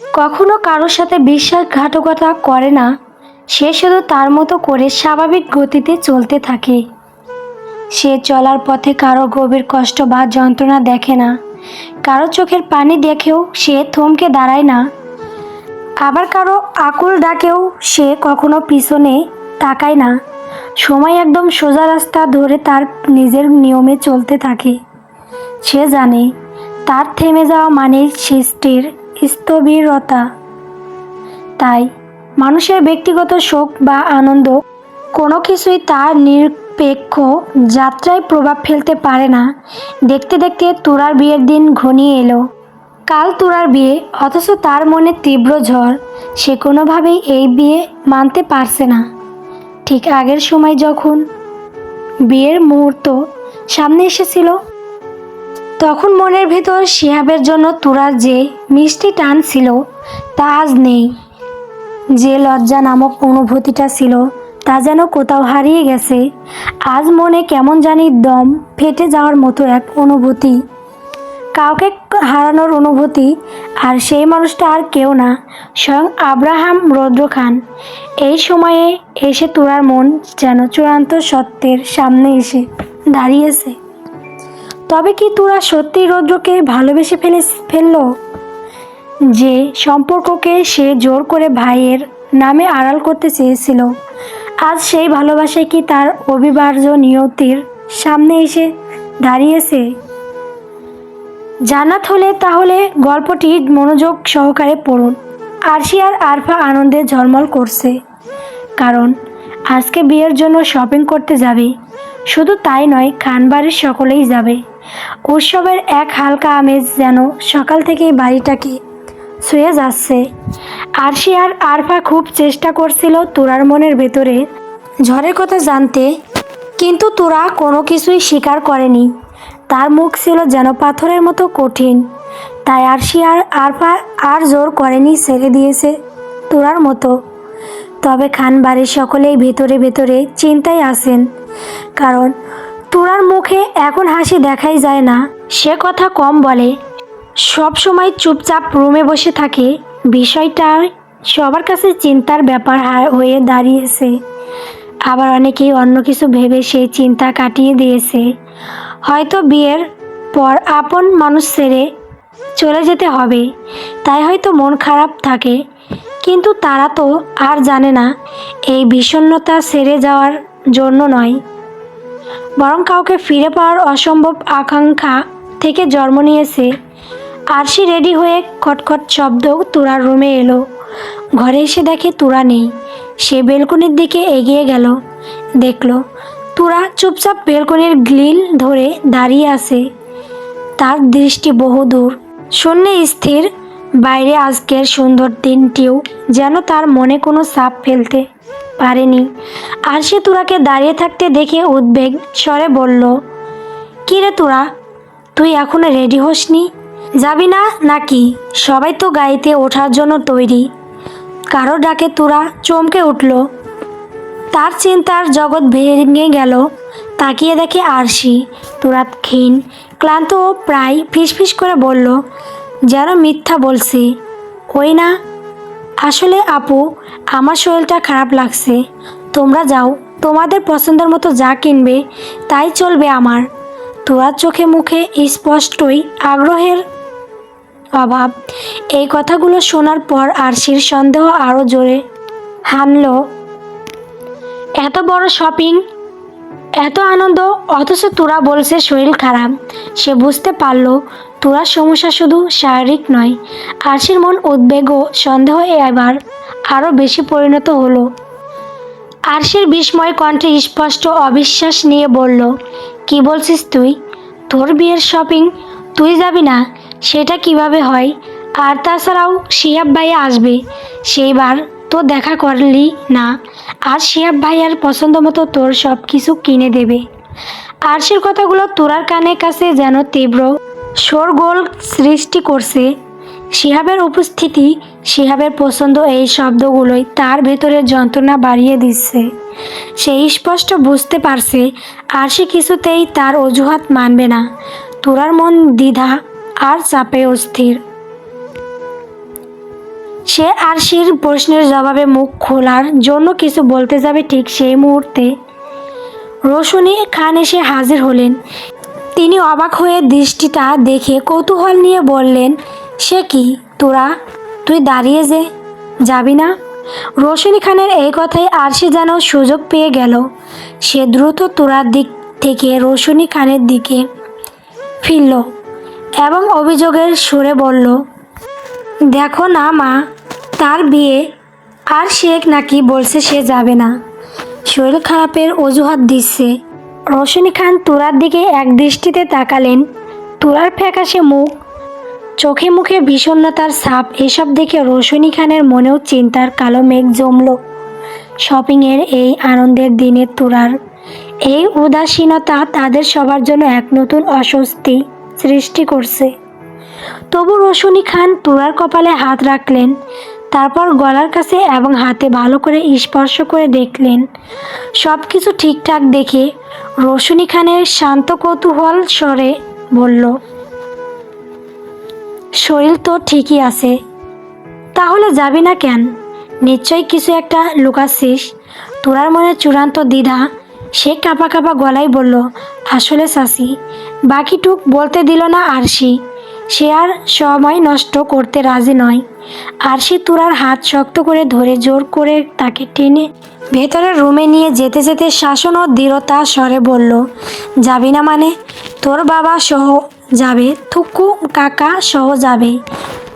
কখনো কারোর সাথে বিশ্বাসঘাতকতা করে না, সে শুধু তার মতো করে স্বাভাবিক গতিতে চলতে থাকে। সে চলার পথে কারও গভীর কষ্ট বা যন্ত্রণা দেখে না, কারও চোখের পানি দেখেও সে থমকে দাঁড়ায় না। আবার কারও আকুল ডাকেও সে কখনো পিছনে তাকায় না, সময় একদম সোজা রাস্তা ধরে তার নিজের নিয়মে চলতে থাকে। সে জানে, তার থেমে যাওয়া মানে সৃষ্টির স্থবিরতা। তাই মানুষের ব্যক্তিগত শোক বা আনন্দ কোনো কিছুই তার নিরপেক্ষ যাত্রায় প্রভাব ফেলতে পারে না। দেখতে দেখতে তুরার বিয়ের দিন ঘনিয়ে এলো। কাল তুরার বিয়ে, অথচ তার মনে তীব্র ঝড়। সে কোনোভাবেই এই বিয়ে মানতে পারছে না। ঠিক আগের সময় যখন বিয়ের মুহূর্ত সামনে এসেছিল তখন মনের ভেতর শিহাবের জন্য তুরার যে মিষ্টি টান ছিল, তা আজ নেই। যে লজ্জা নামক অনুভূতিটা ছিল, তা যেন কোথাও হারিয়ে গেছে। আজ মনে কেমন জানি দম ফেটে যাওয়ার মতো এক অনুভূতি। কাউকে হারানোর অনুভূতি, আর সেই মানুষটা আর কেউ না, স্বয়ং আব্রাহাম রৌদ্র খান এই সময়ে এসে তোরার মন যেন চূড়ান্ত সত্যের সামনে এসে দাঁড়িয়েছে। তবে কি তোরা সত্যি রৌদ্রকে ভালোবেসে ফেলে ফেলল? যে সম্পর্ককে সে জোর করে ভাইয়ের নামে আড়াল করতে চেয়েছিল, আজ সেই ভালোবাসায় কি তার অবিভাজ্য নিয়তির সামনে এসে দাঁড়িয়েছে? জানাত হলে তাহলে গল্পটি মনোযোগ সহকারে পড়ুন। আরশি আর আরফা আনন্দে ঝলমল করছে, কারণ আজকে বিয়ের জন্য শপিং করতে যাবে। শুধু তাই নয়, খানবাড়ির সকলেই যাবে। উৎসবের এক হালকা আমেজ যেন সকাল থেকেই বাড়িটাকে ছুঁয়ে যাচ্ছে। আরশি আর আরফা খুব চেষ্টা করছিল তোরার মনের ভেতরে ঝড়ের কথা জানতে, কিন্তু তোরা কোনো কিছুই স্বীকার করেনি। তার মুখ ছিল যেন পাথরের মতো কঠিন। তাই আরশি আর আরফা আর জোর করেনি ছেড়ে দিয়েছে তোরার মতো। তবে খান বাড়ির সকলেই ভেতরে ভেতরে চিন্তায় আসেন কারণ তোরার মুখে এখন হাসি দেখাই যায় না। সে কথা কম বলে। সব সময় চুপচাপ রুমে বসে থাকে। বিষয়টা সবার কাছে চিন্তার ব্যাপার হয়ে দাঁড়িয়েছে। আবার অনেকেই অন্য কিছু ভেবে সেই চিন্তা কাটিয়ে দিয়েছে। হয়তো বিয়ের পর আপন মানুষ ছেড়ে চলে যেতে হবে। তাই হয়তো মন খারাপ থাকে। কিন্তু তারা তো আর জানে না, এই বিষণ্ণতা সেরে যাওয়ার জন্য নয়। বরং কাউকে ফিরে পাওয়ার অসম্ভব আকাঙ্ক্ষা থেকে জন্ম নিয়েছে। আরশি রেডি হয়ে খটখট শব্দ তুরার রুমে এলো। ঘরে এসে দেখে তুরা নেই। সে বেলকনির দিকে এগিয়ে গেল। দেখল, তুরা চুপচাপ বেলকনির গ্লিল ধরে দাঁড়িয়ে আছে। তার দৃষ্টি বহুদূর। শূন্যে স্থির বাইরে আজকের সুন্দর দিনটিও যেন তার মনে কোনো চাপ ফেলতে পারেনি। আর সে তুরাকে দাঁড়িয়ে থাকতে দেখে উদ্বেগ স্বরে বলল, কী রে তোরা? তুই এখনও রেডি হসনি? যাবি না নাকি? সবাই তো গাড়িতে ওঠার জন্য তৈরি। কারও ডাকে তোরা চমকে উঠল। তার চিন্তার জগৎ ভেঙে গেল। তাকিয়ে দেখে আরশি তুরাত ক্ষীণ, ক্লান্ত ও প্রায় ফিসফিস করে বলল যেন মিথ্যা বলছি। ওই না? আসলে আপু, আমার শরীরটা খারাপ লাগছে। তোমরা যাও, তোমাদের পছন্দের মতো যা কিনবে, তাই চলবে আমার। তোরার চোখে মুখে স্পষ্টই আগ্রহের অভাব। এই কথাগুলো শোনার পর আরশির সন্দেহ আরও জোরে হামলো এত বড় শপিং এত আনন্দ, অথচ তোরা বলছে শরীর খারাপ। সে বুঝতে পারল তোরার সমস্যা শুধু শারীরিক নয়, আরশির মন উদ্বেগ ও সন্দেহ এবার আরও বেশি পরিণত হলো। আরশির বিস্ময় কণ্ঠে স্পষ্ট অবিশ্বাস নিয়ে বলল, কি বলছিস তুই? তোর বিয়ের শপিং তুই যাবি না? সেটা কীভাবে হয়? আর তাছাড়াও শিহাব ভাইয়া আসবে। সেইবার তো দেখা করলি না। আর শিহাব ভাইয়ার পছন্দ মতো তোর সব কিছু কিনে দেবে। আরশির কথাগুলো তোরার কানের কাছে যেন তীব্র শোরগোল সৃষ্টি করছে। শিহাবের উপস্থিতি, শিহাবের পছন্দ এই শব্দগুলোই তার ভেতরের যন্ত্রণা বাড়িয়ে দিচ্ছে। সে স্পষ্ট বুঝতে পারছে, আর সে কিছুতেই তার অজুহাত মানবে না। তোরার মন দ্বিধা আর চাপে অস্থির। সে আরশির প্রশ্নের জবাবে মুখ খোলার জন্য কিছু বলতে যাবে ঠিক সেই মুহূর্তে। রোশনি খান এসে হাজির হলেন। তিনি অবাক হয়ে দৃষ্টিটা দেখে কৌতূহল নিয়ে বললেন, সে কি? তোরা? তুই দাঁড়িয়ে যে। যাবি না? রোশনি খানের এই কথাই আরশি যেন সুযোগ পেয়ে গেল। সে দ্রুত তোরার দিক থেকে রোশনি খানের দিকে ফিরল এবং অভিযোগের সুরে বলল, দেখো না মা, তার বিয়ে আর শেখ নাকি বলছে সে যাবে না। শরীর খারাপের অজুহাত দিচ্ছে। রোশনী খান তুরার দিকে এক দৃষ্টিতে তাকালেন। তুরার ফ্যাকাশে মুখ, চোখে মুখে বিষণ্ণতার ছাপ, এসব দেখে রোশনী খানের মনেও চিন্তার কালো মেঘ জমল। শপিংয়ের এই আনন্দের দিনে তুরার এই উদাসীনতা তাদের সবার জন্য এক নতুন অস্বস্তি সৃষ্টি করছে। তবু রোশনী খান তুরার কপালে হাত রাখলেন, তারপর গলার কাছে এবং হাতে ভালো করে স্পর্শ করে দেখলেন সব কিছু ঠিকঠাক দেখে রোশনী খানের শান্ত কৌতূহল স্বরে বলল, শরীর তো ঠিকই আছে। তাহলে যাবি না কেন? নিশ্চয়ই কিছু একটা লুকাচ্ছিস। তোরার মনে চূড়ান্ত দ্বিধা। সে কাঁপা কাঁপা গলায় বলল, আসলে চাষি বাকিটুক বলতে দিল না আরশি। সে আর সময় নষ্ট করতে রাজি নয়। আরশি তুরার হাত শক্ত করে ধরে জোর করে তাকে টেনে ভেতরের রুমে নিয়ে যেতে যেতে শাসন ও দৃঢ়তা স্বরে বলল, যাবি না মানে? তোর বাবা সহ যাবে, থুকু কাকা সহ যাবে।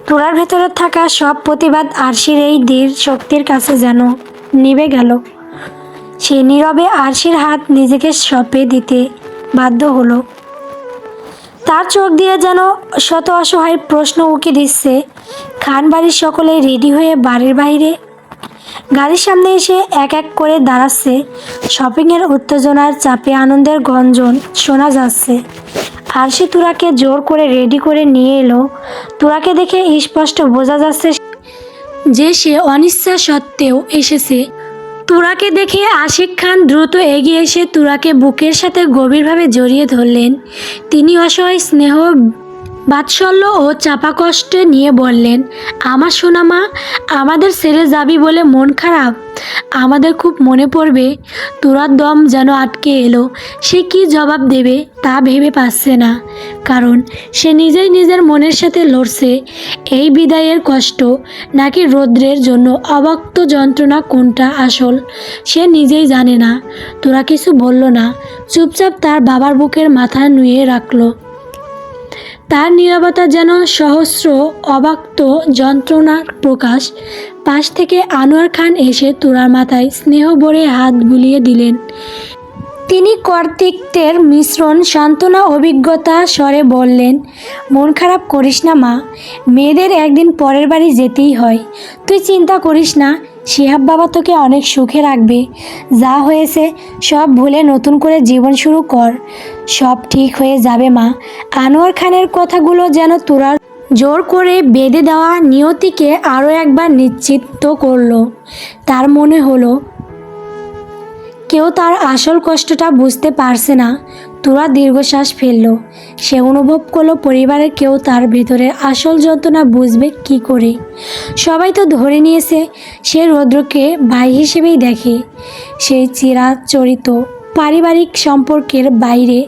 তোরার ভেতরে থাকা সব প্রতিবাদ আরশির এই দৃঢ় শক্তির কাছে যেন নিভে গেল। সে নীরবে আরশির হাত নিজেকে সঁপে দিতে বাধ্য হলো। তার চোখ দিয়ে যেন শত অসহায় প্রশ্ন উকি দিচ্ছে। খান বাড়ির সকলেই রেডি হয়ে বাড়ির বাইরে গাড়ির সামনে এসে এক এক করে দাঁড়াচ্ছে। শপিংয়ের উত্তেজনার চাপে আনন্দের গঞ্জন শোনা যাচ্ছে। আর সে তুরাকে জোর করে রেডি করে নিয়ে এলো। তুরাকে দেখে স্পষ্ট বোঝা যাচ্ছে যে সে অনিচ্ছা সত্ত্বেও এসেছে। তুরাকে দেখে আশিক খান দ্রুত এগিয়ে এসে তুরাকে বুকের সাথে গভীরভাবে জড়িয়ে ধরলেন। তিনি অসহায় স্নেহ বাৎসল্য ও চাপা কষ্টে নিয়ে বললেন, আমার সোনামা, আমাদের ছেড়ে যাবি বলে মন খারাপ? আমাদের খুব মনে পড়বে, তোরার দম যেন আটকে এলো। সে কি জবাব দেবে তা ভেবে পাচ্ছে না। কারণ সে নিজেই নিজের মনের সাথে লড়ছে। এই বিদায়ের কষ্ট নাকি রৌদ্রের জন্য অবক্ত যন্ত্রণা কোনটা আসল, সে নিজেই জানে না। তোরা কিছু বলল না। চুপচাপ তার বাবার বুকের মাথা নুয়ে রাখল। তার নীরবতা যেন সহস্র অবাক্ত যন্ত্রণার প্রকাশ। পাশ থেকে আনোয়ার খান এসে তোরার মাথায় স্নেহ ভরে হাত বুলিয়ে দিলেন। তিনি কর্তৃত্বের মিশ্রণ, সান্ত্বনা, অভিজ্ঞতা স্বরে বললেন, মন খারাপ করিস না, মা। মেয়েদের একদিন পরের বাড়ি যেতেই হয়। তুই চিন্তা করিস না, শিহাব বাবা তোকে অনেক সুখে রাখবে। যা হয়েছে, সব ভুলে নতুন করে জীবন শুরু কর। সব ঠিক হয়ে যাবে, মা। আনোয়ার খানের কথাগুলো যেন তোরার জোর করে বেঁধে দেওয়া নিয়তিকে আরও একবার নিশ্চিত করল। তার মনে হলো, কেউ তার আসল কষ্টটা বুঝতে পারছে না। তোরা দীর্ঘশ্বাস ফেলল। সে অনুভব করল, পরিবারের কেউ তার ভেতরের আসল যন্ত্রণা বুঝবে কি করে। সবাই তো ধরে নিয়েছে, সে রৌদ্রকে ভাই হিসেবেই দেখে। সেই চিরাচরিত পারিবারিক সম্পর্কের বাইরে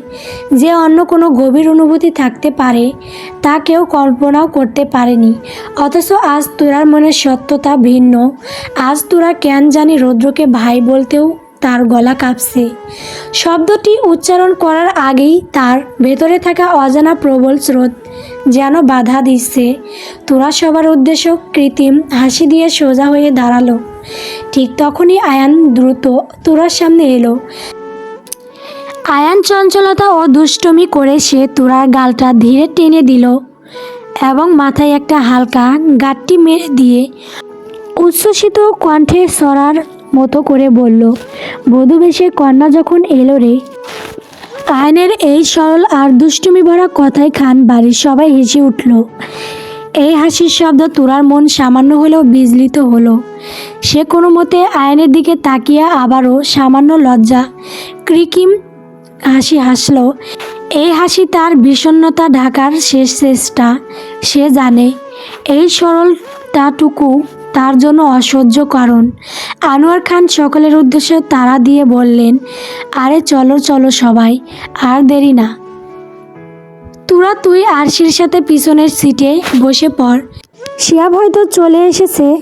যে অন্য কোনো গভীর অনুভূতি থাকতে পারে, তা কেউ কল্পনাও করতে পারেনি। অথচ আজ তোরার মনের সত্যতা ভিন্ন। আজ তোরা কেন জানি রৌদ্রকে ভাই বলতেও তার গলা কাঁপছে। শব্দটি উচ্চারণ করার আগেই তার ভেতরে থাকা অজানা প্রবল স্রোত যেন বাধা দিচ্ছে। তোরা সবার উদ্দেশ্য কৃত্রিম হাসি দিয়ে সোজা হয়ে দাঁড়াল। ঠিক তখনই আয়ান দ্রুত তোরার সামনে এলো। আয়ান চঞ্চলতা ও দুষ্টমি করে সে তোরার গালটা ধীরে টেনে দিল এবং মাথায় একটা হালকা গাঁটটি মেরে দিয়ে উচ্ছ্বসিত কণ্ঠে সরার মতো করে বলল, বধূবেশে কন্যা যখন এলো রে? আয়নের এই সরল আর দুষ্টুমি ভরা কথায় খান বাড়ির সবাই হেসে উঠল। এই হাসির শব্দ তোরার মন সামান্য হলেও বিজলিত হলো। সে কোনো মতে আয়নের দিকে তাকিয়ে আবারও সামান্য লজ্জা কৃকিম হাসি হাসলো। এই হাসি তার বিষণ্ণতা ঢাকার শেষ চেষ্টা, সে জানে। এই সরলতাটুকু তার জন্য অসহ্য কারণ। আনোয়ার খান সকলের উদ্দেশ্যে তারা দিয়ে বললেন, আরে চলো চলো সবাই, আর দেরি না। তোরা তুই আরশির সাথে পিছনের সিটে বসে পড়। শিয়াব হয়তো চলে এসেছে।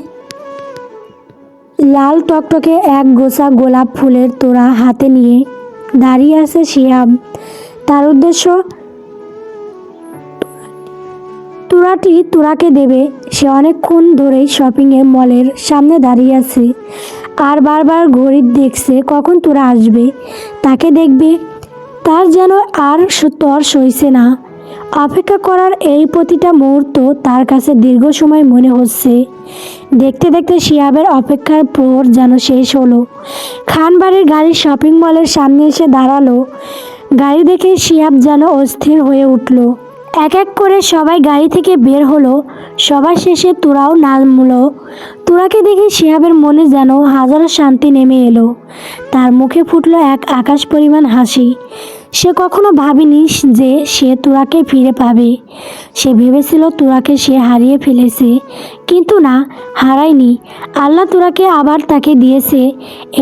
লাল টকটকে এক গোছা গোলাপ ফুলের তোড়া হাতে নিয়ে দাঁড়িয়ে আছে শিয়াব তার উদ্দেশ্য, তুরাটি তুরাকে দেবে। সে অনেকক্ষণ ধরেই শপিংয়ের মলের সামনে দাঁড়িয়ে আছে। আর বারবার ঘড়ি দেখছে কখন তোরা আসবে। তাকে দেখবে, তার যেন আর তর সইছে না। অপেক্ষা করার এই প্রতিটা মুহূর্ত তার কাছে দীর্ঘ সময় মনে হচ্ছে। দেখতে দেখতে শিয়াবের অপেক্ষার প্রহর যেন শেষ হলো। খানবাড়ির গাড়ি শপিং মলের সামনে এসে দাঁড়াল। গাড়ি দেখে শিয়াব যেন অস্থির হয়ে উঠল। এক এক করে সবাই গাড়ি থেকে বের হলো। সবার শেষে তোরাও নামলো তোরাকে দেখে শিহাবের মনে যেন হাজারো শান্তি নেমে এলো। তার মুখে ফুটলো এক আকাশ পরিমাণ হাসি। সে কখনো ভাবেনি যে সে তোরাকে ফিরে পাবে। সে ভেবেছিল তোরাকে সে হারিয়ে ফেলেছে, কিন্তু না, হারায়নি। আল্লাহ তোরাকে আবার তাকে দিয়েছে।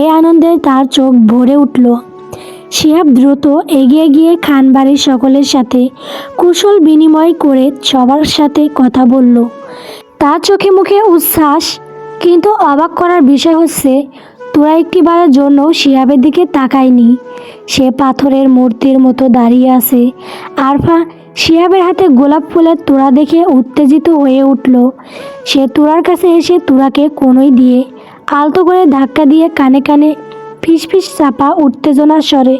এ আনন্দে তার চোখ ভরে উঠল। শিহাব দ্রুত এগিয়ে গিয়ে খানবাড়ির সকলের সাথে কুশল বিনিময় করে সবার সাথে কথা বলল। তার চোখে মুখে উচ্ছ্বাস, কিন্তু অবাক করার বিষয় হচ্ছে তোরা একটিবারের জন্য শিহাবের দিকে তাকায়নি। সে পাথরের মূর্তির মতো দাঁড়িয়ে আছে। আরফা, শিহাবের হাতে গোলাপ ফুলের তোড়া দেখে উত্তেজিত হয়ে উঠল। সে তোড়ার কাছে এসে তোড়াকে কোনোই দিয়ে আলতো করে ধাক্কা দিয়ে কানে কানে ফিসফিস চাপা উত্তেজনার স্বরে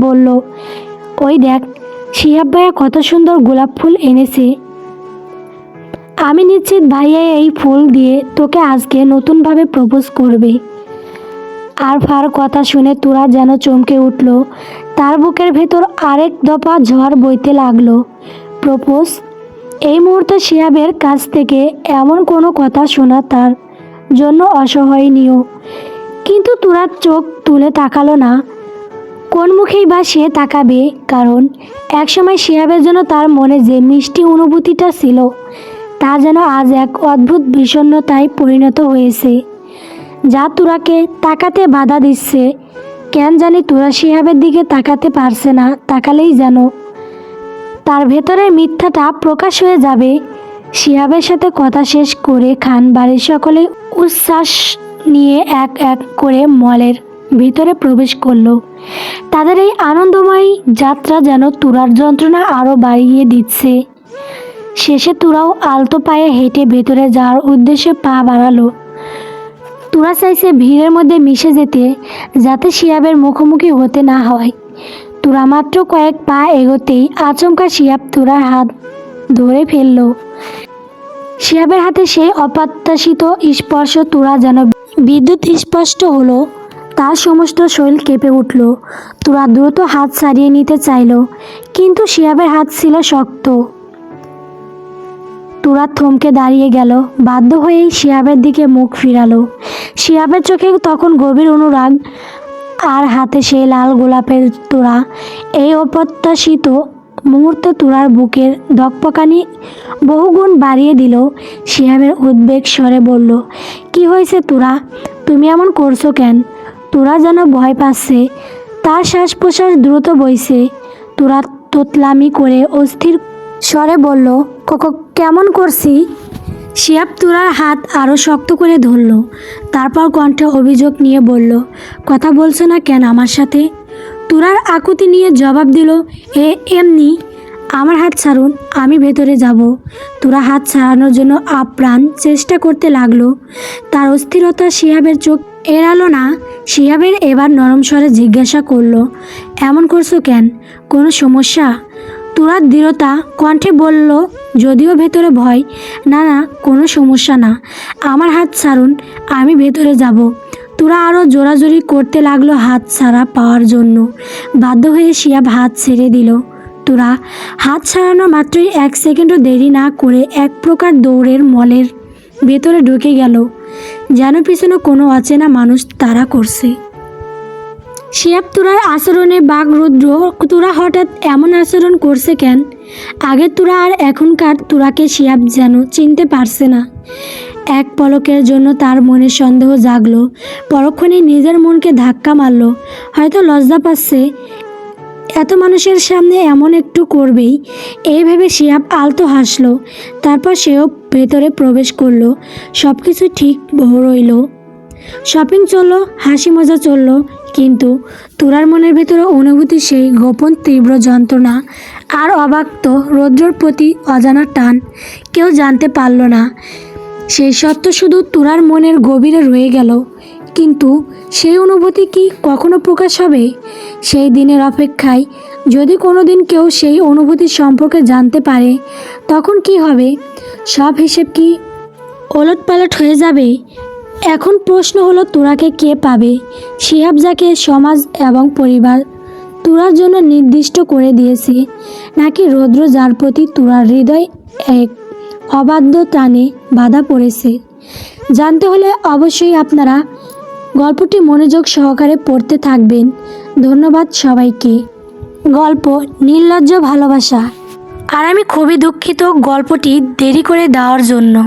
বলল, ওই দেখ, শিহাব ভাইয়া কত সুন্দর গোলাপ ফুল এনেছে। আমি নিশ্চিত ভাইয়া এই ফুল দিয়ে তোকে আজকে নতুনভাবে প্রপোজ করবে। আর ফার কথা শুনে তোরা যেন চমকে উঠল। তার বুকের ভেতর আরেক দফা ঝড় বইতে লাগল। প্রপোজ, এই মুহূর্তে শিয়াবের কাছ থেকে এমন কোনো কথা শোনা তার জন্য অসহনীয় কিন্তু তোরার চোখ তুলে তাকালো না। কোন মুখেই বা সে তাকাবে? কারণ একসময় শিয়াবের জন্য তার মনে যে মিষ্টি অনুভূতিটা ছিল, তা যেন আজ এক অদ্ভুত বিষণ্ণতায় পরিণত হয়েছে। যা তোরাকে তাকাতে বাধা দিচ্ছে। কেন জানি তোরা শিহাবের দিকে তাকাতে পারছে না, তাকালেই যেন। তার ভেতরের মিথ্যাটা প্রকাশ হয়ে যাবে। শিহাবের সাথে কথা শেষ করে খান বাড়ির সকলে উচ্ছ্বাস নিয়ে এক এক করে মলের ভিতরে প্রবেশ করল। তাদের এই আনন্দময় যাত্রা যেন তুরার যন্ত্রণা আরও বাড়িয়ে দিচ্ছে। শেষে তুরাও আলতো পায়ে হেঁটে ভেতরে যাওয়ার উদ্দেশ্যে পা বাড়ালো। তুরা চাইছে ভিড়ের মধ্যে মিশে যেতে, যাতে শিয়াবের মুখোমুখি হতে না হয়। তুরা মাত্র কয়েক পা এগোতেই আচমকা শিয়াব তুরার হাত ধরে ফেলল। শিয়াবের হাতে সেই অপ্রত্যাশিত স্পর্শ তুরা যেন বিদ্যুৎ স্পষ্ট হলো, তার সমস্ত শরীর কেঁপে উঠল। তুরা দ্রুত হাত ছাড়িয়ে নিতে চাইল, কিন্তু শিয়াবের হাত ছিল শক্ত। তুরা থমকে দাঁড়িয়ে গেল। বাধ্য হয়েই শিয়াবের দিকে মুখ ফিরালো। শিয়াবের চোখে তখন গভীর অনুরাগ, আর হাতে সেই লাল গোলাপের তোড়া এই অপ্রত্যাশিত মুহূর্তে তুরার বুকের দকপকানি বহুগুণ বাড়িয়ে দিল। শিয়াবের উদ্বেগ স্বরে বলল, কি হয়েছে তোরা? তুমি এমন করছ কেন? তোরা যেন ভয় পাচ্ছে। তার শ্বাস প্রশ্বাস দ্রুত বইছে। তোরা তোতলামি করে অস্থির স্বরে বলল "ক- ক- কেমন করছি? শিয়াব তুরার হাত আরও শক্ত করে ধরল, তারপর কণ্ঠে অভিযোগ নিয়ে বলল, কথা বলছো না কেন আমার সাথে? তুরার আকুতি নিয়ে জবাব দিল, এ, এমনি, আমার হাত ছাড়ুন, আমি ভেতরে যাব। তোরা হাত ছাড়ানোর জন্য আপ্রাণ চেষ্টা করতে লাগল। তার অস্থিরতা শিহাবের চোখ এড়ালো না শিহাবের এবার নরম স্বরে জিজ্ঞাসা করল, এমন করছ কেন? কোনো সমস্যা? তুরার দৃঢ়তা কণ্ঠে বলল, যদিও ভেতরে ভয় না না কোনো সমস্যা না। আমার হাত ছাড়ুন, আমি ভেতরে যাব। তোরা আরও জোরাজোরি করতে লাগল হাত ছাড়া পাওয়ার জন্য। বাধ্য হয়ে শিয়াব হাত ছেড়ে দিল। তোরা, হাত ছাড়ানো মাত্রই এক সেকেন্ডও দেরি না করে এক প্রকার দৌড়ের মলের ভেতরে ঢুকে গেল। যেন পিছনে কোনো অচেনা মানুষ তারা করছে। শিয়াব তুরার আচরণে বাঘ রুদ্র, তুরা হঠাৎ এমন আচরণ করছে কেন? আগের তুরা আর এখনকার তুরাকে শিয়াব যেন চিনতে পারছে না। এক পলকের জন্য তার মনে সন্দেহ জাগলো। পরক্ষণে নিজের মনকে ধাক্কা মারলো। হয়তো লজ্জা পাচ্ছে। এত মানুষের সামনে এমন একটু করবেই। এই ভেবে শিহাব আলতো হাসল। তারপর সেও ভেতরে প্রবেশ করল। সব কিছু ঠিক রইল। শপিং চলল, হাসি মজা চলল। কিন্তু তোরার মনের ভেতরে অনুভূতি সেই গোপন তীব্র যন্ত্রণা আর অবাক্ত রৌদ্রর প্রতি অজানা টান। কেউ জানতে পারল না। সেই সত্য শুধু তোরার মনের গভীরে রয়ে গেল। কিন্তু সেই অনুভূতি কি কখনো প্রকাশ হবে? সেই দিনের অপেক্ষায় যদি কোনো দিন কেউ সেই অনুভূতি সম্পর্কে জানতে পারে, তখন কি হবে? সব হিসেব কি ওলট পালট হয়ে যাবে? এখন প্রশ্ন হলো, তোরাকে কে পাবে? শিহাব যাকে সমাজ এবং পরিবার তোরার জন্য নির্দিষ্ট করে দিয়েছে, নাকি রৌদ্র যার প্রতি তোরার হৃদয় এক অবাধ্য টানে বাধা পড়েছে? জানতে হলে অবশ্যই আপনারা গল্পটি মনোযোগ সহকারে পড়তে থাকবেন। ধন্যবাদ সবাইকে। গল্প নির্লজ্জ ভালোবাসা। আর আমি খুবই দুঃখিত গল্পটি দেরি করে দেওয়ার জন্য।